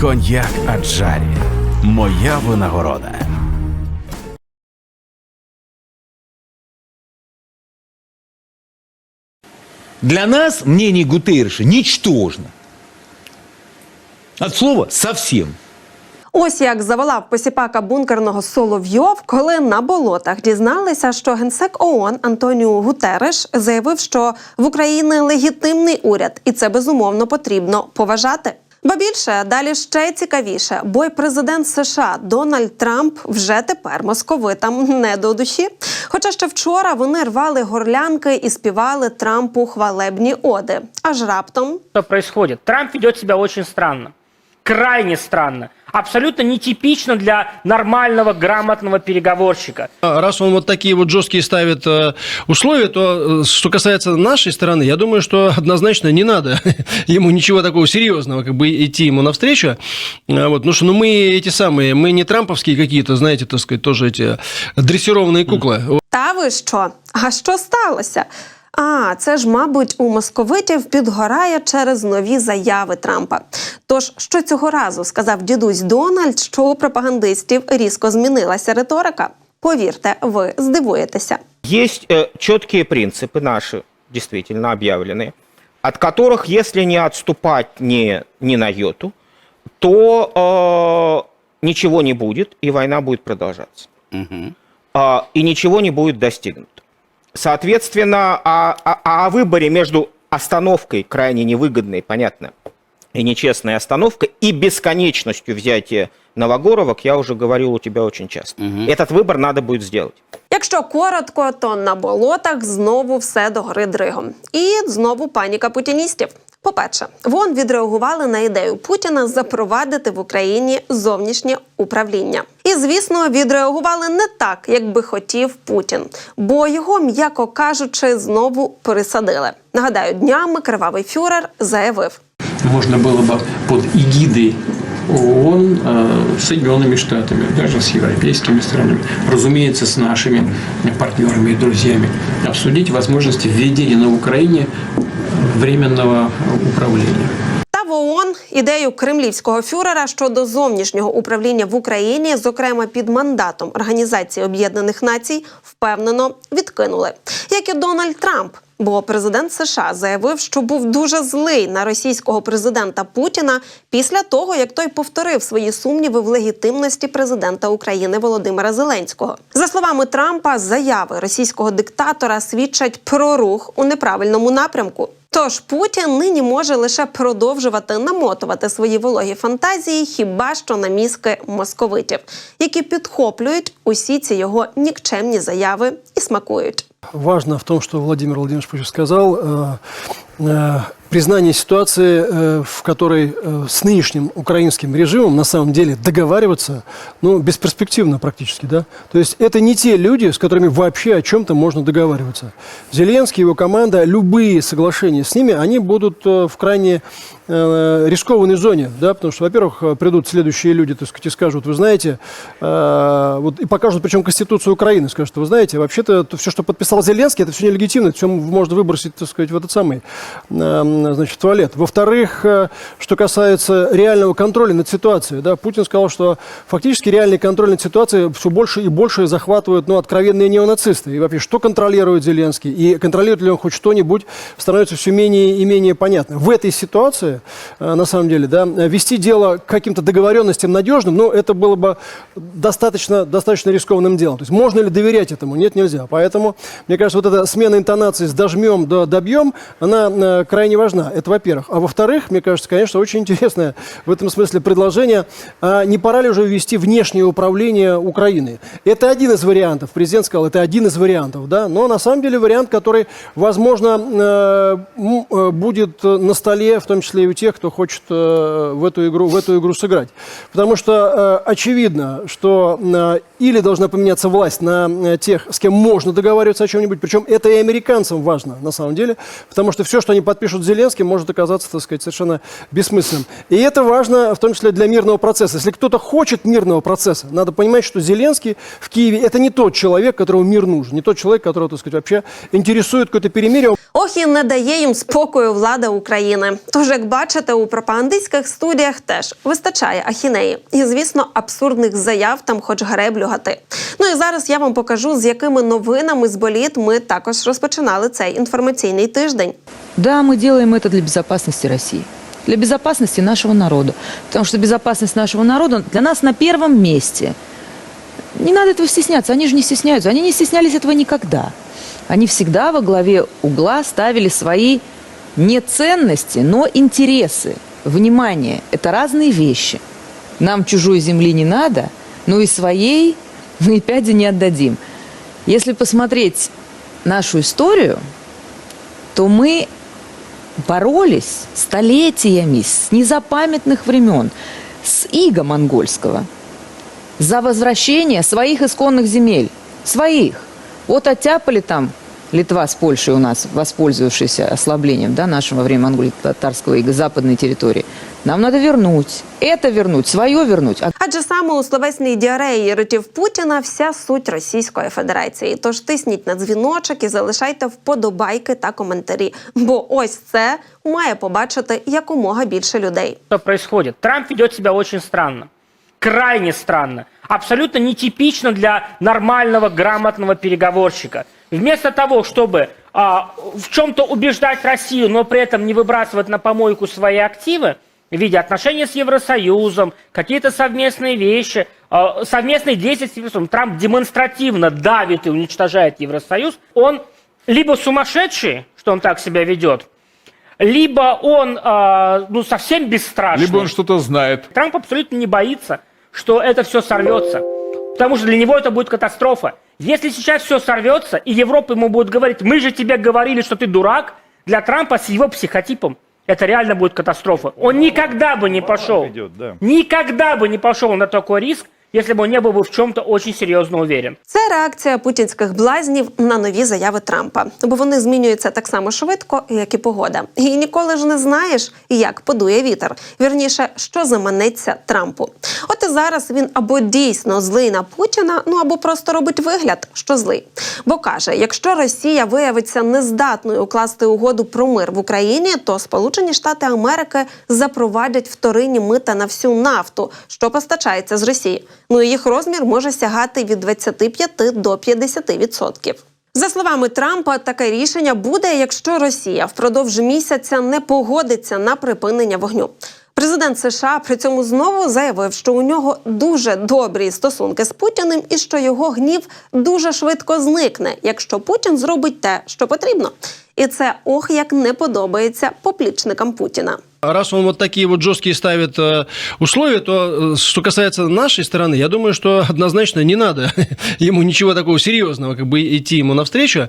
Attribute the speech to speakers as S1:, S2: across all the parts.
S1: Коньяк Аджарі. Моя винагорода.
S2: Для нас мнение Гутерреша ничтожно. От слова совсем.
S3: Ось як заволав посіпака бункерного Соловйов, коли на болотах дізналися, що генсек ООН Антоніу Гутереш заявив, що в Україні легітимний уряд, і це безумовно потрібно поважати. Ба більше далі ще цікавіше, бо й президент США Дональд Трамп вже тепер московитам не до душі. Хоча ще вчора вони рвали горлянки і співали Трампу хвалебні оди. Аж раптом
S4: що відбувається? Трамп веде себе очень странно. Крайне странно. Абсолютно нетипично для нормального, грамотного переговорщика.
S5: А Раз он вот такие вот жесткие ставит э, условия, то э, что касается нашей стороны, я думаю, что однозначно не надо ему ничего такого серьезного, как бы идти ему навстречу. А Вот, ну что, ну мы эти самые, мы не трамповские какие-то, знаете, так сказать, тоже эти дрессированные куклы.
S3: Та ви що? А що сталося? А, це ж, мабуть, у московитів підгорає через нові заяви Трампа. Тож, що цього разу сказав дідусь Дональд, що у пропагандистів різко змінилася риторика? Повірте, ви здивуєтеся.
S6: Есть э, четкие принципы наши, действительно объявленные, от которых, если не отступать ни, ни на йоту, то э, ничего не будет, и война будет продолжаться. А, и ничего не будет достигнуто. Соответственно, о, о- о выборе между остановкой, крайне невыгодной, понятно, и нечестной остановкой, и бесконечностью взятия Новогоровок, я уже говорил у тебя очень часто. Этот выбор надо будет сделать.
S3: Якщо коротко, то на болотах знову все догори дригом. І знову паніка путіністів. По-перше, ВОН відреагували на ідею Путіна запровадити в Україні зовнішнє управління. І, звісно, відреагували не так, як би хотів Путін, бо його, м'яко кажучи, знову пересадили. Нагадаю, днями кривавий фюрер заявив:
S7: можно было бы под эгидой ООН э, с Соединенными Штатами, даже с европейскими странами, разумеется, с нашими партнерами и друзьями, обсудить возможности введения на Украине временного управления.
S3: В ООН ідею кремлівського фюрера щодо зовнішнього управління в Україні, зокрема під мандатом Організації Об'єднаних Націй, впевнено відкинули, як і Дональд Трамп. Бо президент США заявив, що був дуже злий на російського президента Путіна після того, як той повторив свої сумніви в легітимності президента України Володимира Зеленського. За словами Трампа, заяви російського диктатора свідчать про рух у неправильному напрямку. Тож Путін нині може лише продовжувати намотувати свої вологі фантазії, хіба що на мізки московитів, які підхоплюють усі ці його нікчемні заяви і смакують.
S5: Важно в том, что Владимир Владимирович Путин сказал, э, признание ситуации, э, в которой э, с нынешним украинским режимом на самом деле договариваться, ну, бесперспективно практически, да. То есть это не те люди, с которыми вообще о чем-то можно договариваться. Зеленский, его команда, любые соглашения с ними, они будут э, в крайне э, рискованной зоне, да, потому что, во-первых, э, придут следующие люди, так сказать, и скажут, вы знаете, э, вот, и покажут, причем Конституцию Украины, скажут, вы знаете, вообще-то все, что подписал Зеленский, это все нелегитимно, все можно выбросить, так сказать, в этот самый, э, значит, в туалет. Во-вторых, э, что касается реального контроля над ситуацией, да, Путин сказал, что фактически реальный контроль над ситуацией все больше и больше захватывают, ну, откровенные неонацисты. И вообще, что контролирует Зеленский, и контролирует ли он хоть что-нибудь, становится все менее и менее понятно. В этой ситуации, э, на самом деле, да, вести дело к каким-то договоренностям надежным, ну, это было бы достаточно, достаточно рискованным делом. То есть можно ли доверять этому? Нет, нельзя. Поэтому, мне кажется, вот эта смена интонации с дожмем до добьем, она э, крайне важна. Это во-первых. А во-вторых, мне кажется, конечно, очень интересное в этом смысле предложение. А не пора ли уже ввести внешнее управление Украины? Это один из вариантов. Президент сказал, это один из вариантов, да. Но на самом деле вариант, который, возможно, э, э, будет на столе, в том числе и у тех, кто хочет в эту игру, в эту игру сыграть. Потому что очевидно, что или должна поменяться власть на тех, с кем можно договариваться о чем-нибудь, причем это и американцам важно, на самом деле, потому что все, что что они подпишут с Зеленским, может оказаться, так сказать, совершенно бессмысленным. И это важно, в том числе для мирного процесса. Если кто-то хочет мирного процесса, надо понимать, что Зеленский в Киеве – это не тот человек, которому мир нужен, не тот человек, которого, так сказать, вообще интересует какое-то перемирие.
S3: Ох, і не дає їм спокою влада України. Тож, як бачите, у пропагандистських студіях теж вистачає ахінеї. І, звісно, абсурдних заяв там хоч греблю гати. Ну і зараз я вам покажу, з якими новинами з боліт ми також розпочинали цей інформаційний тиждень.
S8: Да, мы делаем это для безопасности России, для безопасности нашего народа. Потому что безопасность нашего народа для нас на первом месте. Не надо этого стесняться, они же не стесняются, они не стеснялись этого никогда. Они всегда во главе угла ставили свои не ценности, но интересы. Внимание, это разные вещи. Нам чужой земли не надо, но и своей мы и пяди не отдадим. Если посмотреть нашу историю, то мы боролись столетиями, с незапамятных времен, с иго монгольского, за возвращение своих исконных земель, своих. Вот оттяпали там Литва с Польшей у нас, воспользовавшись ослаблением да, нашего время монголо-татарского ига западной территории. Нам надо вернуть, это вернуть, свое вернуть. А
S3: Адже саме у словесній діареї ротів Путіна вся суть Російської Федерації. Тож тисніть на дзвіночок і залишайте вподобайки та коментарі. Бо ось це має побачити якомога більше людей.
S4: Что происходит? Трамп ведет себя очень странно. Крайне странно. Абсолютно нетипично для нормального, грамотного переговорщика. Вместо того, чтобы а, в чем-то убеждать Россию, но при этом не выбрасывать на помойку свои активы, в виде отношений с Евросоюзом, какие-то совместные вещи, а, совместные действия с Евросоюзом, Трамп демонстративно давит и уничтожает Евросоюз, он либо сумасшедший, что он так себя ведет, либо он а, ну, совсем бесстрашный.
S1: Либо он что-то знает.
S4: Трамп абсолютно не боится, что это все сорвется. Потому что для него это будет катастрофа. Если сейчас все сорвется, и Европа ему будет говорить, мы же тебе говорили, что ты дурак, для Трампа с его психотипом это реально будет катастрофа. Он никогда бы не пошел, никогда бы не пошел на такой риск, если бы он не был бы в чем-то очень серьезно уверен.
S3: Це реакція путінських блазнів на нові заяви Трампа, бо вони змінюються так само швидко, як і погода. І ніколи ж не знаєш, як подує вітер. Вірніше, що заманеться Трампу. От і зараз він або дійсно злий на Путіна, ну або просто робить вигляд, що злий. Бо каже: якщо Росія виявиться нездатною укласти угоду про мир в Україні, то Сполучені Штати Америки запровадять вторинні мита на всю нафту, що постачається з Росії. Ну і їх розмір може сягати від 25 до 50%. За словами Трампа, таке рішення буде, якщо Росія впродовж місяця не погодиться на припинення вогню. Президент США при цьому знову заявив, що у нього дуже добрі стосунки з Путіним і що його гнів дуже швидко зникне, якщо Путін зробить те, що потрібно. І це ох як не подобається поплічникам Путіна.
S5: Раз он вот такие вот жесткие ставит э, условия, то э, что касается нашей стороны, я думаю, что однозначно не надо ему ничего такого серьезного, как бы идти ему навстречу.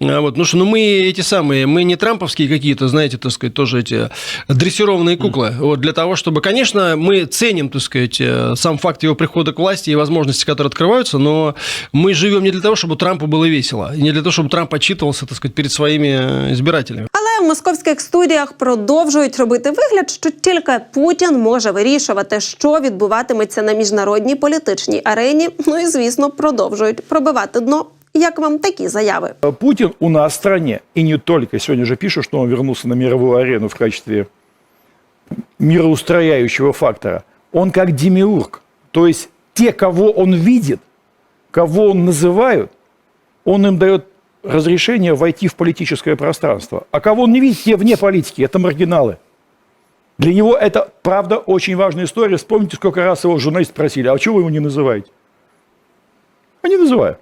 S5: А, Вот, потому что ну, мы эти самые, мы не трамповские какие-то, знаете, так сказать, тоже эти дрессированные куклы. Вот, для того, чтобы, конечно, мы ценим, так сказать, э, сам факт его прихода к власти и возможности, которые открываются, но мы живем не для того, чтобы Трампу было весело, не для того, чтобы Трамп отчитывался, так сказать, перед своими избирателями.
S3: В московських студіях продовжують робити вигляд, що тільки Путін може вирішувати, що відбуватиметься на міжнародній політичній арені. Ну і звісно, продовжують пробивати дно. Як вам такі заяви?
S9: Путин у нас в стране, и не только, сегодня же пишут, что он вернулся на мировую арену в качестве мироустрояющего фактора. Он как демиург. То есть те, кого он видит, кого он называют, он им дает разрешение войти в политическое пространство. А кого он не видит, те вне политики, это маргиналы. Для него это, правда, очень важная история. Вспомните, сколько раз его журналисты просили, а чего вы его не называете? А не называю.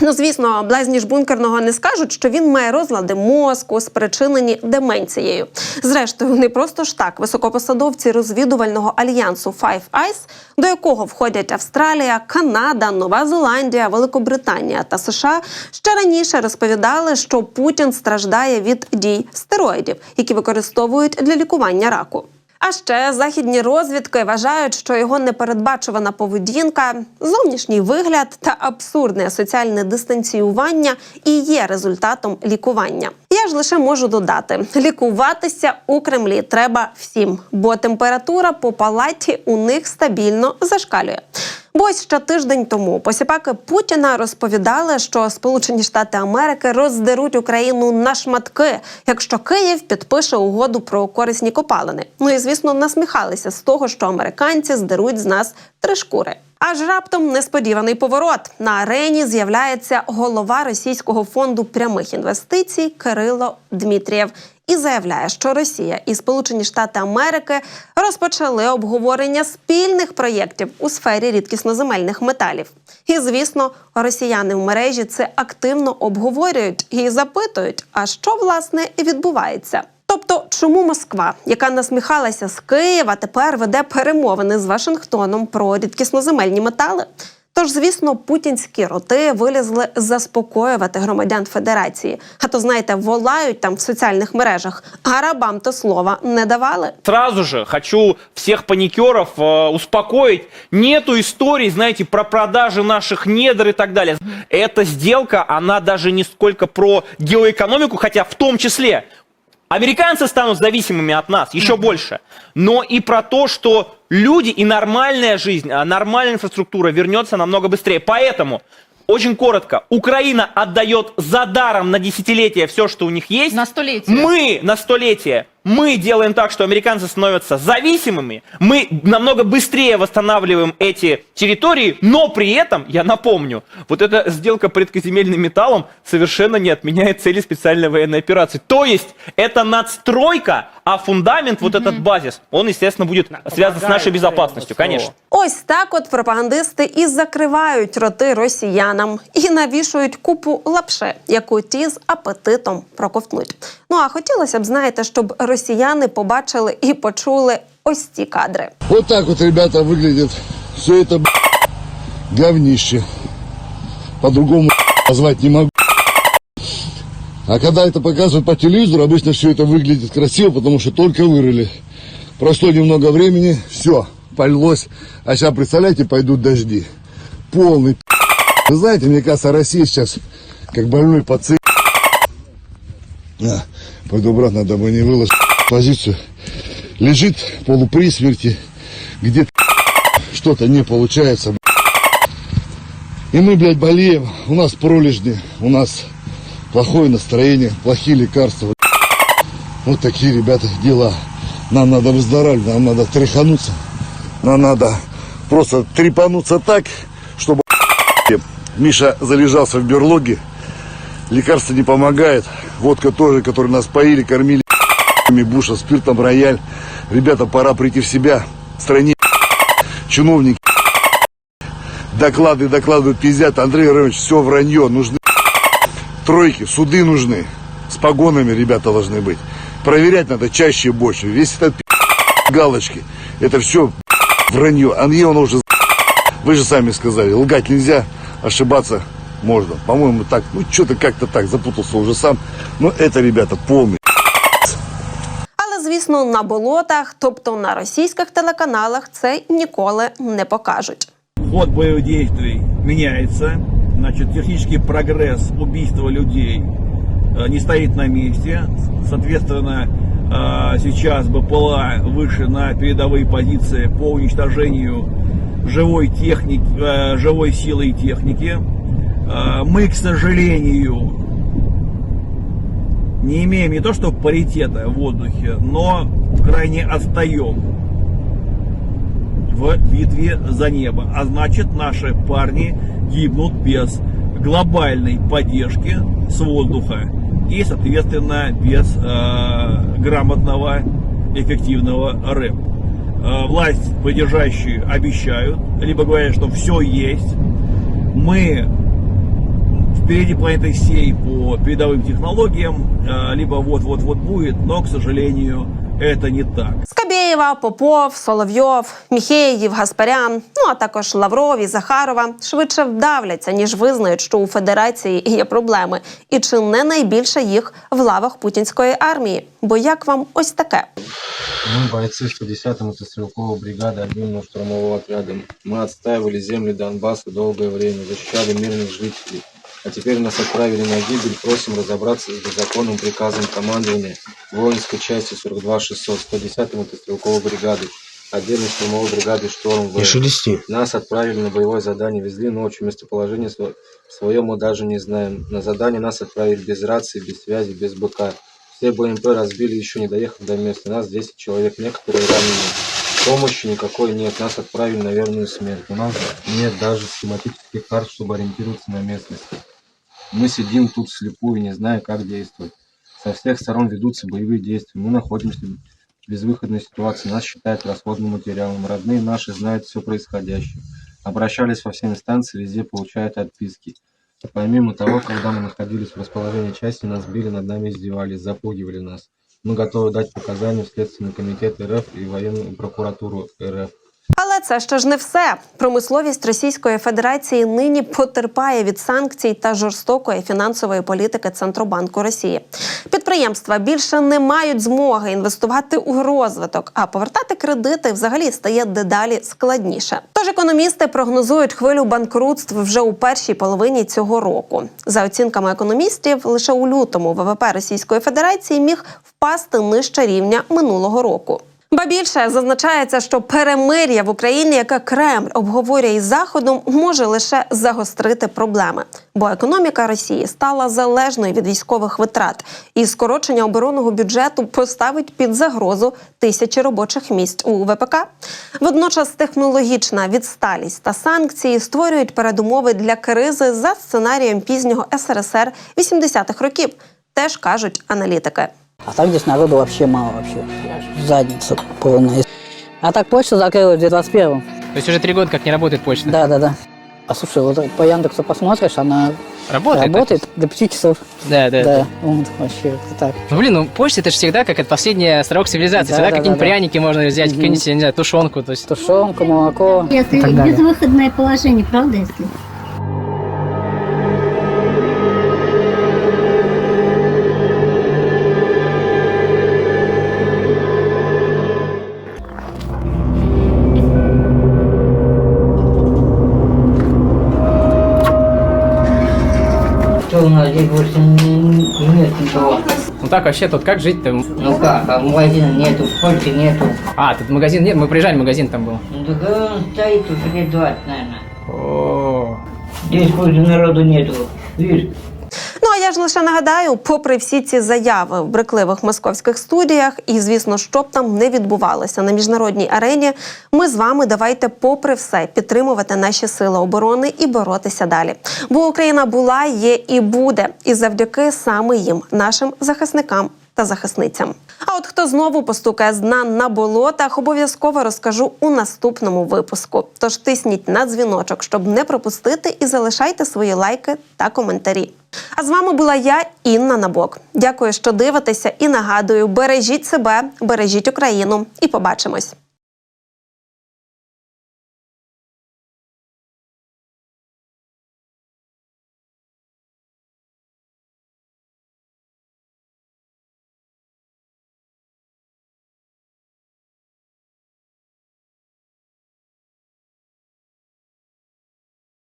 S3: Ну, звісно, блазні ж бункерного не скажуть, що він має розлади мозку, спричинені деменцією. Зрештою, не просто ж так високопосадовці розвідувального альянсу Five Eyes, до якого входять Австралія, Канада, Нова Зеландія, Великобританія та США, ще раніше розповідали, що Путін страждає від дій стероїдів, які використовують для лікування раку. А ще західні розвідки вважають, що його непередбачувана поведінка, зовнішній вигляд та абсурдне соціальне дистанціювання і є результатом лікування. Я ж лише можу додати: лікуватися у Кремлі треба всім, бо температура по палаті у них стабільно зашкалює. Бо ось ще тиждень тому посіпаки Путіна розповідали, що Сполучені Штати Америки роздеруть Україну на шматки, якщо Київ підпише угоду про корисні копалини. Ну і звісно, насміхалися з того, що американці здеруть з нас три шкури. Аж раптом несподіваний поворот на арені з'являється голова російського фонду прямих інвестицій Кирило Дмитрієв і заявляє, що Росія і Сполучені Штати Америки розпочали обговорення спільних проєктів у сфері рідкісноземельних металів. І звісно, росіяни в мережі це активно обговорюють і запитують, а що власне відбувається. Тобто, чому Москва, яка насміхалася з Києва, тепер веде перемовини з Вашингтоном про рідкісноземельні метали? Тож, звісно, путінські роти вилізли заспокоювати громадян Федерації. А то знаєте, волають там в соціальних мережах, а рабам то слова не давали.
S10: Сразу же хочу всех паникеров э, успокоить. Нету историй, знаете, про продажи наших недр и так далее. Эта сделка, она даже не сколько про геоэкономику, хотя в том числе американцы станут зависимыми от нас еще больше, но и про то, что люди и нормальная жизнь, а нормальная инфраструктура вернется намного быстрее. Поэтому очень коротко. Украина отдает за даром на десятилетия все, что у них есть.
S8: На столетие.
S10: Мы на столетие, мы делаем так, что американцы становятся зависимыми, мы намного быстрее восстанавливаем эти территории, но при этом, я напомню, вот эта сделка по редкоземельным металлам совершенно не отменяет цели специальной военной операции. То есть это надстройка, а фундамент, вот этот базис, он, естественно, будет связан с нашей безопасностью, конечно.
S3: Ось так от пропагандисти і закривають роти росіянам і навішують купу лапше, яку ті з апетитом проковтнуть. Ну а хотілося б, знаєте, щоб росіяни побачили і почули ось ці кадри.
S11: Вот так вот, ребята, выглядит все это б***ь, говнище. По-другому назвать не могу. А когда это показывают по телевизору, обычно все это выглядит красиво, потому что только вырыли. Прошло немного времени, все, полилось. А сейчас, представляете, пойдут дожди. Полный пи***. Вы знаете, мне кажется, Россия сейчас как больной пациент. А, пойду обратно, дабы не выложить позицию. Лежит в полуприсмерти, где-то что-то не получается. И мы, блядь, болеем. У нас пролежни, у нас плохое настроение, плохие лекарства. Вот такие, ребята, дела. Нам надо выздоравливать, нам надо тряхануться. Нам надо просто трепануться так, чтобы Миша залежался в берлоге. Лекарства не помогает. Водка тоже, которую нас поили, кормили Буша, спиртом, рояль. Ребята, пора прийти в себя. В стране чиновники доклады докладывают, пиздят. Андрей Иванович, все вранье. Нужны тройки, суды нужны. С погонами ребята должны быть. Проверять надо чаще и больше. Весь этот галочки. Это все вранье. Анье он уже Вы же сами сказали, лгать нельзя, ошибаться можно. По-моему, так, ну что-то как-то так, запутался уже сам. Но это, ребята, полный
S3: Але звісно, на болотах, тобто на російських телеканалах, це ніколи не покажуть.
S12: ход боевых действий меняется. Значит, технический прогресс убийства людей э, не стоит на месте. Соответственно, э, сейчас БПЛА выше на передовые позиции по уничтожению живой техники, э, живой силы и техники. Э, Мы, к сожалению, не имеем не то что паритета в воздухе, но крайне отстаем в битве за небо. А значит, наши парни гибнут без глобальной поддержки с воздуха и, соответственно, без э, грамотного, эффективного рэп. Э, власть поддержащие обещают, либо говорят, что все есть. Мы впереди планеты всей по передовым технологиям, э, либо вот-вот-вот будет, но, к сожалению, это не так.
S3: Скабєєва, Попов, Соловйов, Міхеєв, Гаспарян, ну а також Лавров і Захарова швидше вдавляться, ніж визнають, що у федерації є проблеми, і чи не найбільше їх в лавах путінської армії. Бо як вам ось таке?
S13: Мы бойцы 110-й мотострелковой бригады отдельного штурмового отряда. Мы отстаивали земли Донбасса долгое время, защищали мирных жителей. А теперь нас отправили на гибель. Просим разобраться с законным приказом командования воинской части 42-600 110-й мотострелковой бригады, отдельной штурмовой бригады «Шторм В». Нас отправили на боевое задание, везли ночью. Местоположение сво- свое мы даже не знаем. На задание нас отправили без рации, без связи, без БК. Все БМП разбили, еще не доехав до места. Нас 10 человек, некоторые ранены. Помощи никакой нет, нас отправили на верную смерть. У нас нет даже схематических карт, чтобы ориентироваться на местности. Мы сидим тут вслепую, не зная, как действовать. Со всех сторон ведутся боевые действия. Мы находимся в безвыходной ситуации. Нас считают расходным материалом. Родные наши знают все происходящее. Обращались во все инстанции, везде получают отписки. Помимо того, когда мы находились в расположении части, нас били, над нами издевались, запугивали нас. Мы готовы дать показания в Следственный комитет РФ и военную прокуратуру РФ.
S3: Це ще ж не все. Промисловість Російської Федерації нині потерпає від санкцій та жорстокої фінансової політики Центробанку Росії. Підприємства більше не мають змоги інвестувати у розвиток, а повертати кредити взагалі стає дедалі складніше. Тож економісти прогнозують хвилю банкрутств вже у першій половині цього року. За оцінками економістів, лише у лютому ВВП Російської Федерації міг впасти нижче рівня минулого року. Ба більше зазначається, що перемир'я в Україні, яке Кремль обговорює із Заходом, може лише загострити проблеми, бо економіка Росії стала залежною від військових витрат, і скорочення оборонного бюджету поставить під загрозу тисячі робочих місць у ВПК. Водночас технологічна відсталість та санкції створюють передумови для кризи за сценарієм пізнього СРСР 80-х років, теж кажуть аналітики.
S14: А так здесь народу вообще мало вообще. Задница полная. А так почта закрылась в 2021
S4: То есть уже три года как не работает почта.
S14: Да, да, да. А слушай, вот по Яндексу посмотришь, она работает, до 5 часов.
S4: Да,
S14: Да, вот вообще это так.
S4: Ну, блин, ну почта это же всегда как это последний срок цивилизации.
S14: Да,
S4: всегда
S14: да,
S4: какие-нибудь
S14: да, да.
S4: пряники можно взять,
S14: Мгм.
S4: какие-нибудь, я не знаю, тушенку. То есть
S14: Тушенка, молоко
S15: Если безвыходное положение, правда, если?
S14: Здесь больше нет никого?
S4: Ну так вообще тут как жить-то?
S14: Ну как, а магазина нету, сколько нету.
S4: А, тут магазин нет, мы приезжали, магазин там был.
S14: Ну так он стоит уже лет 20, наверное.
S4: О,
S14: Здесь больше народу нету. Видишь?
S3: Ну а я ж лише нагадаю, попри всі ці заяви в брекливих московських студіях, і звісно, що б там не відбувалося на міжнародній арені, ми з вами давайте, попри все, підтримувати наші сили оборони і боротися далі. Бо Україна була, є і буде, і завдяки саме їм, нашим захисникам та захисницям. А от хто знову постукає з дна на болотах, обов'язково розкажу у наступному випуску. Тож тисніть на дзвіночок, щоб не пропустити, і залишайте свої лайки та коментарі. А з вами була я, Інна Набок. Дякую, що дивитеся, і нагадую: бережіть себе, бережіть Україну, і побачимось.